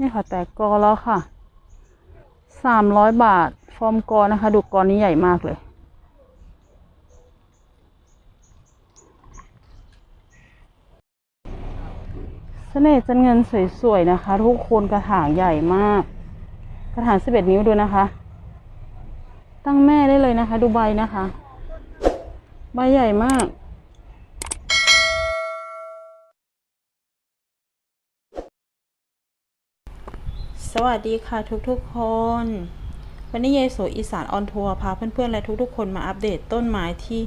นี่ค่ะ แต่กอแล้วค่ะสามร้อยบาท ฟอร์มกอนะคะ ดูกอนี้ใหญ่มากเลยเสน่ห์จันเงินสวยๆนะคะ ทุกคนกระถางใหญ่มาก กระถางสิบเอ็ดนิ้วดูนะคะ ตั้งแม่ได้เลยนะคะ ดูใบนะคะ ใบใหญ่มาก สวัสดีค่ะทุกๆคน วันนี้ยายโสอีสานออนทัวร์พาเพื่อนๆ และทุกๆ คนมาอัปเดตต้นไม้ที่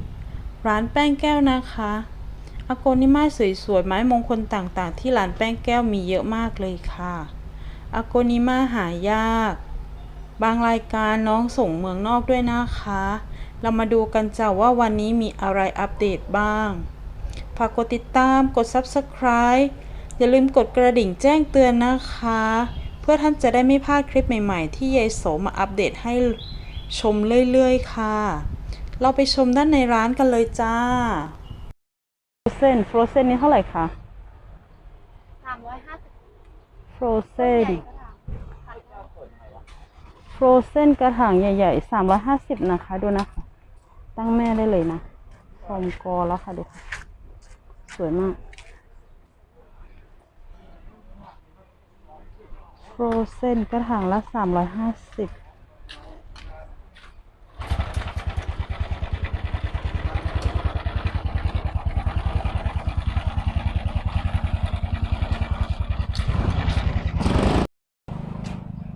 ร้านแป้งแก้วนะคะอากนิมาสวยๆ ไม้มงคลต่างๆ ที่ร้านแป้งแก้วมีเยอะมากเลยค่ะอากนิมาหายาก บางรายการน้องส่งเมืองนอกด้วยนะคะ เรามาดูกันจ้าว่าวันนี้มีอะไรอัปเดตบ้างฝากกดติดตามกด Subscribe อย่าลืมกดกระดิ่งแจ้งเตือนนะคะ พื่อท่านจะได้ไม่พลาดคลิปใหม่ๆ ที่ยายโสมาอัปเดตให้ชมเรื่อยๆ ค่ะ เราไปชมด้านในร้านกันเลยจ้าฟรเซนฟรเซนนี่เท่าไหร่คะสามร้อยห้าสิบฟรเซนใหญ่ก็ทฟรเซนกระถางใหญ่ๆสามร้อยห้าสิบนะคะ ดูนะคะ ตั้งแม่ได้เลยนะฟอร์มกอแล้วค่ะดูค่ะ สวยมาก ฟรเซนกระถางละสามร้อยห้าสิบ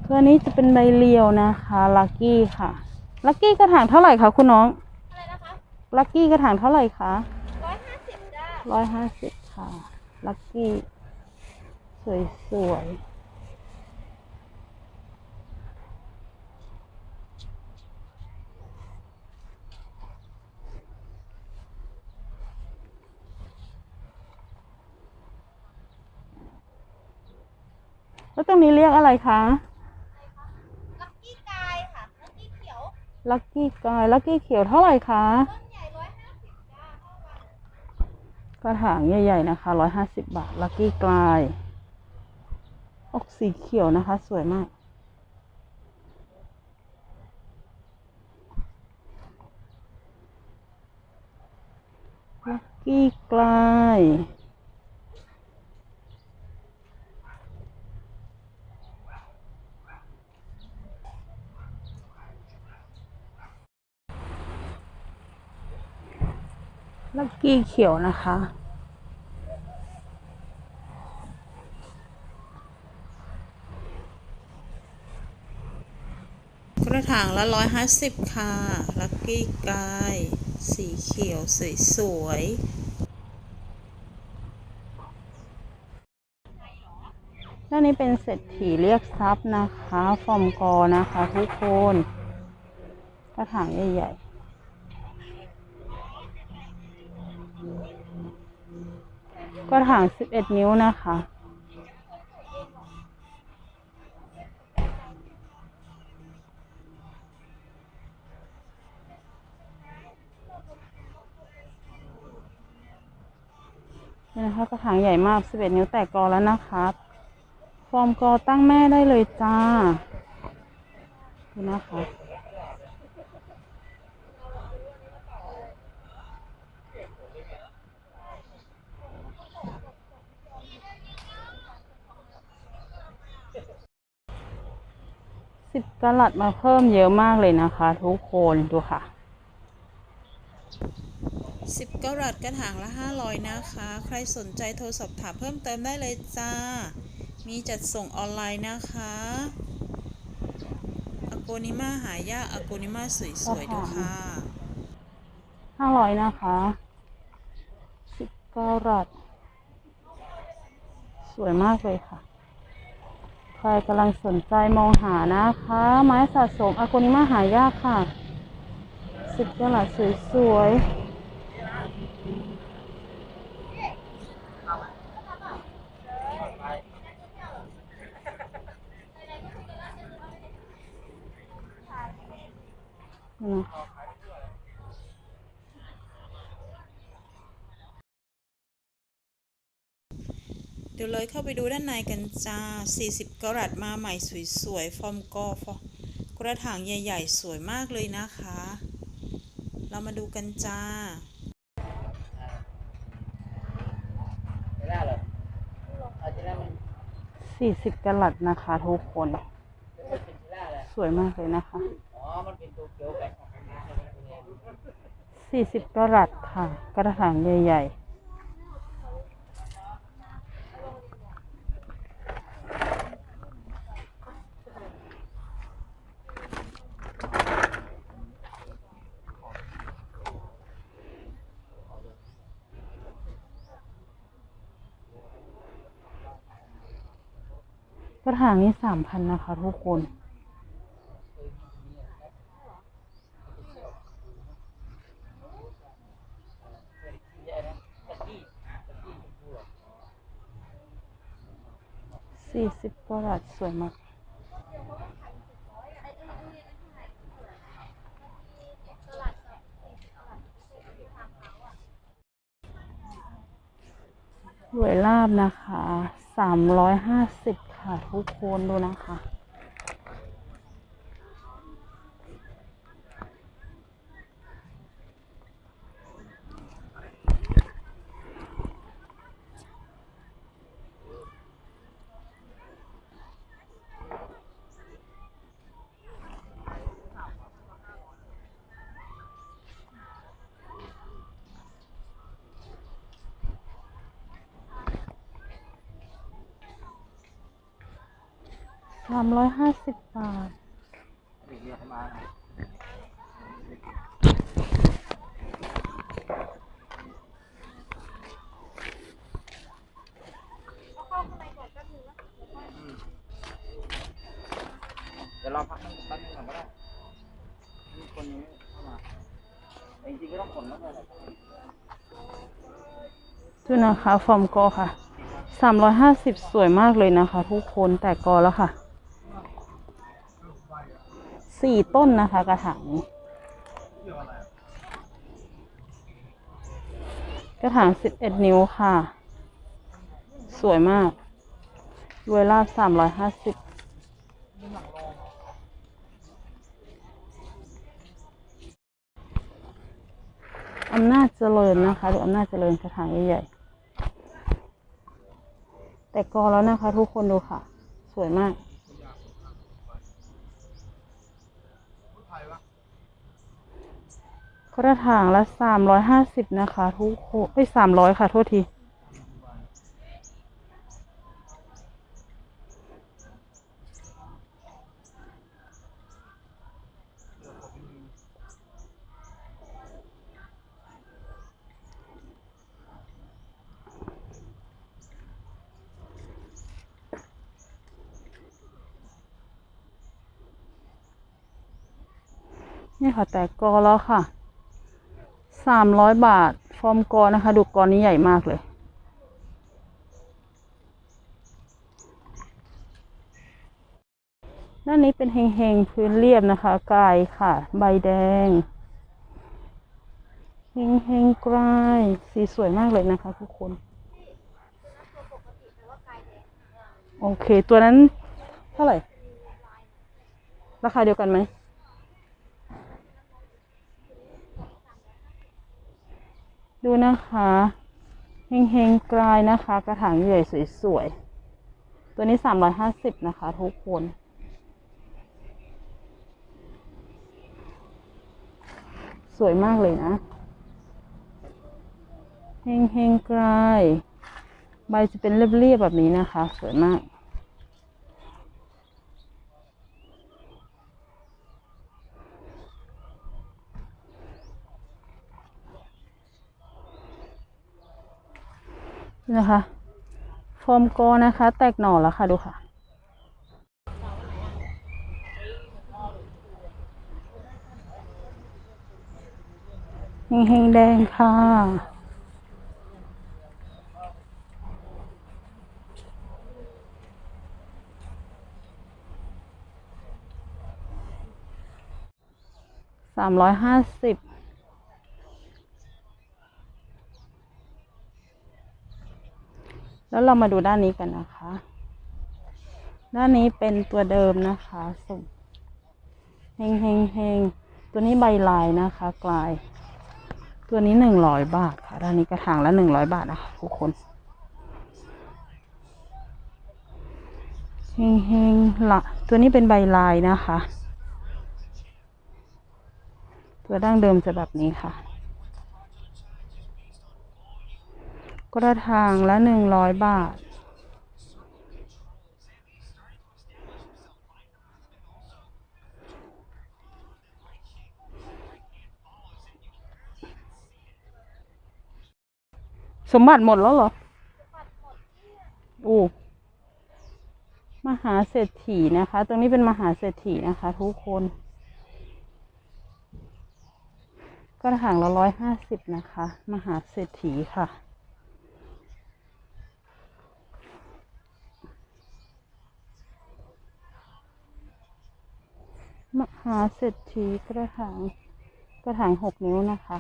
ตัวนี้จะเป็นใบเรียวนะคะลักกี้ค่ะลักกี้กระถางเท่าไหร่คะคุณน้องำอะไรนะคะลักกี้กระถางเท่าไหร่คะร้อยห้าสิบจ้าร้อยห้าสิบค่ะลักกี้สวยส แล้วตรงนี้เรียกอะไรคะลักกี้กายค่ะลักกี้เขียวลักกี้กายลักกี้เขียวเท่าไหร่คะต้นใหญ่ร้อยห้าสิบจ้าเท่ากันกระถางใหญ่ ๆ นะคะร้อยห้าสิบบาทลักกี้กลายออกสีเขียวนะคะ สวยมาก ลักกี้กลาย ลักกี้เขียวนะคะ กระถางละร้อยห้าสิบค่ะ ลักกี้กาย สีเขียวสวยๆด้านนี้เป็นเศรษฐีเรียกทรัพย์นะคะ ฟอร์มกอนะคะทุกคน กระถางใหญ่ๆ กระถางสิบเอ็ดนิ้วนะคะ นี่นะคะกระถางใหญ่มาก11นิ้วแตกกอแล้วนะคะฟอร์มกอตั้งแม่ได้เลยจ้า ดูนะคะ สิบกะลัดมาเพิ่มเยอะมากเลยนะคะ ทุกคนดูค่ะ สิบกรัตกระถางละ500นะคะ ใครสนใจโทรสอบถามเพิ่มเติมได้เลยจ้า มีจัดส่งออนไลน์นะคะอโกนิมาหายากอโกนิมาสวยๆดูค่ะห้าร้อยนะคะสิบกะรัตสวยมากเลยค่ะ ใครกำลังสนใจมองหานะคะ ไม้สะสมอากุนิมาหายากค่ะ สิบกะรัตสวยๆนะ ดดี๋ยวเลยเข้าไปดูด้านในกันจ้า 40 กรัตมาใหม่สวยๆ ฟอร์มกอฟอร์กระถางใหญ่ๆ สวยมากเลยนะคะ เรามาดูกันจ้าไม่ได้หรอกเอาที่นั่นมันสี่สิบกะลัดนะคะทุกคนเป็นเป็นที่ล่าเลยสวยมากเลยนะคะอ๋อมันเป็นตัวเกียวกันสี่สิบกะลัดค่ะ กระถางใหญ่ ๆ ระถางนี้สามพันนะคะทุกคน สี่สิบกว่าบาทสวยมากรวยลาบนะคะ สามร้อยห้าสิบค่ะทุกคนดูนะคะ สามร้อยห้าสิบบาทเรียกมาเอาเข้าข้างในก่อนแป๊บนึงนะเดี๋ยวรอพักนึงแป๊บนึงก่อนก็ได้มีคนนี้เข้ามาแต่จริงๆก็ต้องขนมากเลยแหละดูนะคะฟอร์มกอค่ะสามร้อยห้าสิบสวยมากเลยนะคะ ทุกคนแต่กอแล้วค่ะ สี่ต้นนะคะกระถางนี้กระถางสิบเอ็ดนิ้วค่ะ สวยมากรวยลาบสามร้อยห้าสิบอำนาจเจริญนะคะดูอำนาจเจริญกระถางใหญ่ๆแต่กอแล้วนะคะทุกคนดูค่ะ สวยมาก กระถางละสามร้อยห้าสิบนะคะ ทุกคนเอ้สามร้อยค่ะ โทษที นี่ค่ะ แต่กอแล้วค่ะ สามร้อยบาท ฟอร์มกอนะคะ ดูกอนี้ใหญ่มากเลย ด้านนี้เป็นเฮงๆ พื้นเรียบนะคะกายค่ะ ใบแดงเฮงๆกลายสีสวยมากเลยนะคะทุกคน โอเค ตัวนั้นเท่าไหร่ ราคาเดียวกันไหม ดูนะคะเฮงๆกลายนะคะ กระถางใหญ่สวยๆ ตัวนี้สามร้อยห้าสิบนะคะ ทุกคนสวยมากเลยนะเฮงๆกลายใบจะเป็นเรียบๆแบบนี้นะคะ สวยมาก นะคะฟอร์มโกนะคะ แตกหน่อแล้วค่ะดูค่ะ เฮงแดงค่ะสามร้อยห้าสิบ แล้วเรามาดูด้านนี้กันนะคะ ด้านนี้เป็นตัวเดิมนะคะสุ่มเฮงเฮงเฮงตัวนี้ใบลายนะคะกลาย ตัวนี้หนึ่งร้อยบาทค่ะ ด้านนี้กระถางละหนึ่งร้อยบาทนะคะทุกคนเฮงเฮงละตัวนี้เป็นใบลายนะคะ ตัวดั้งเดิมจะแบบนี้ค่ะ กระถางละหนึ่งร้อยบาท สมบัติหมดแล้วเหรออู้มหาเศรษฐีนะคะ ตรงนี้เป็นมหาเศรษฐีนะคะ ทุกคนกระถางละร้อยห้าสิบนะคะ มหาเศรษฐีค่ะ มหาเศรษฐีกระถางกระถางหกนิ้วนะคะ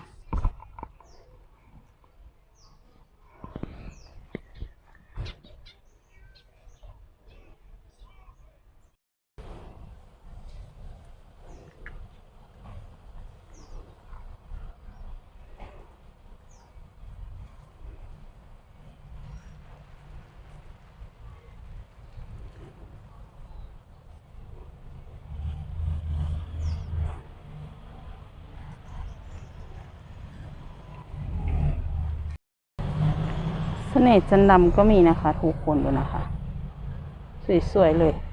สน่ห์จันดำก็มีนะคะ ทุกคนดูนะคะ สวย ๆ เลย เ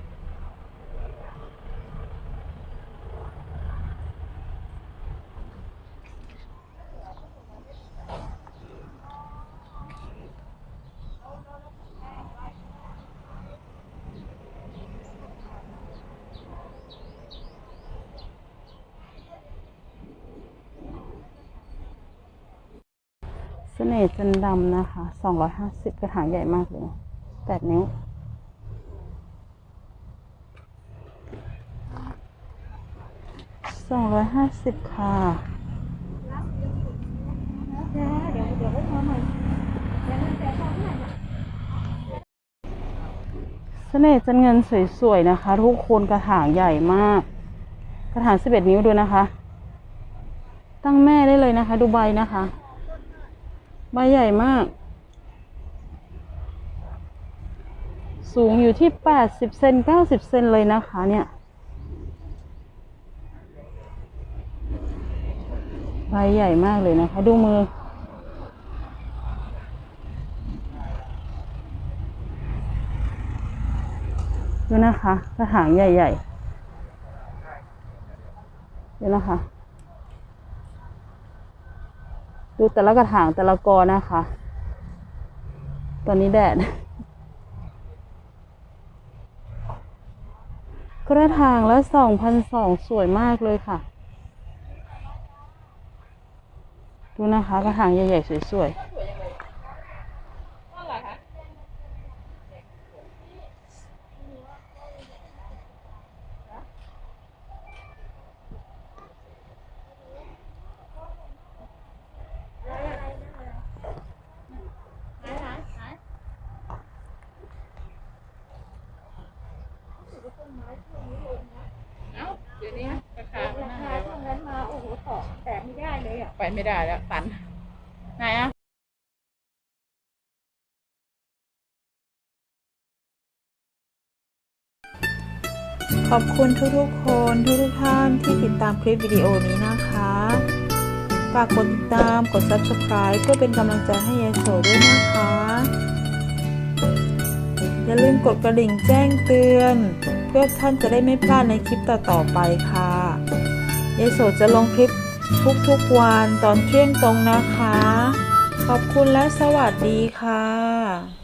สน่ห์จันดำนะคะสองร้อยห้าสิบกระถางใหญ่มากเลยแปดนิ้ว สองร้อยห้าสิบค่ะเดี๋ยวเสน่ห์จันเงินสวยๆนะคะ ทุกคนกระถางใหญ่มาก กระถางสิบเอ็ดนิ้วดูนะคะ ตั้งแม่ได้เลยนะคะ ดูใบนะคะ ใบใหญ่มาก สูงอยู่ที่แปดสิบเซนเก้าสิบเซนเลยนะคะเนี่ย ใบใหญ่มากเลยนะคะ ดูมือ ดูนะคะกระถางใหญ่ๆ ดูนะคะ ดูแต่ละกระถางแต่ละกอนะคะ ตอนนี้แดด กระถางละสองพันสองสวยมากเลยค่ะ ดูนะคะกระถางใหญ่ๆสวยๆ เดี๋ยวนี้ราคามัน รา น่า คาช่วงนั้นมา โอ้โหต่อแตกไม่ ไม่ได้แล้วตันไหนอะขอบคุณทุกๆคนทุกๆท่านที่ติดตามคลิปวิดีโอนี้นะคะ ฝากกดติดตามกด subscribe เพื่อเป็นกำลังใจให้ยายโสด้วยนะคะ อย่าลืมกดกระดิ่งแจ้งเตือน เพื่อท่านจะได้ไม่พลาดในคลิปต่อๆไปค่ะยายโสจะลงคลิป ทุกๆวันตอนเที่ยงตรงนะคะ ขอบคุณและสวัสดีค่ะ